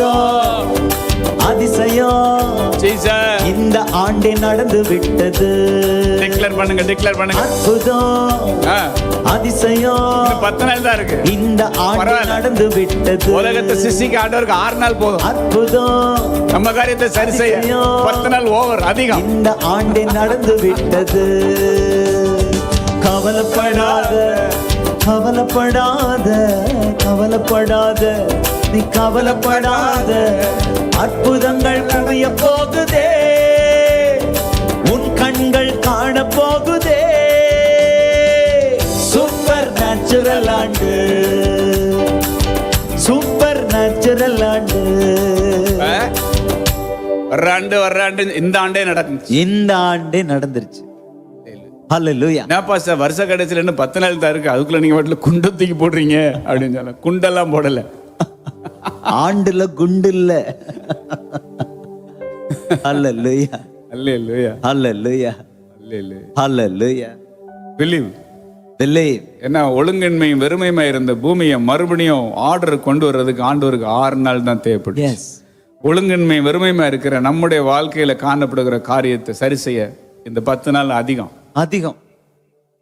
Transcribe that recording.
அற்புதம் அதிசயம் இந்த ஆண்டே நடந்து விட்டது. டிக்ளேர் பண்ணுங்க டிக்ளேர் பண்ணுங்க. அற்புதம். அதிசயம் பத்து நாள் தான் இருக்கு. இந்த ஆண்டு. நடந்து விட்டது. உலகத்தை சிசிக்கு ஆண்டவருக்கு ஆறு நாள் போதும். அற்புதம். நம்ம காரியத்தை சரி செய்ய. பத்து நாள் ஓவர் அதிகம். இந்த ஆண்டே நடந்து விட்டது. கவலைப்படாத கவலைப்படாத கவலைப்படாத. நீ கவலைப்படாத. அற்புதங்கள் குவிய போகுதே. உன் கண்கள் காண போகுதே. சூப்பர் நேச்சுரல் ஆண்டு. சூப்பர் நேச்சுரல் ஆண்டு. ஆ? வர்றாண்டு இந்த ஆண்டே நடந்துச்சு. இந்த ஆண்டே நடந்துருச்சு. ஹalleluya என்னப்பா சார் வருஷ கடைசியில் இன்னும் பத்து நாள் தான் இருக்கு. அதுக்குள்ள நீங்க வீட்டுல குண்டை தூக்கி போடுறீங்க அப்படின்னு சொன்ன குண்டெல்லாம் போடல. ஆண்டுல குண்டு இல்ல அல்ல இல்லையா ஹalleluya. அல்ல இல்லையா ஹalleluya. Believe believe. ஏன்னா ஒழுங்கின்மையும் வெறுமையுமா இருந்த பூமியை மறுபடியும் ஆர்டர் கொண்டு வர்றதுக்கு ஆண்டவருக்கு ஆறு நாள் தான் தேவைப்படும் ஒழுங்கின்மை வெறுமையுமா இருக்கிற நம்முடைய வாழ்க்கையில காணப்படுகிற காரியத்தை சரி செய்ய இந்த பத்து நாள் அதிகம். அதிகம்.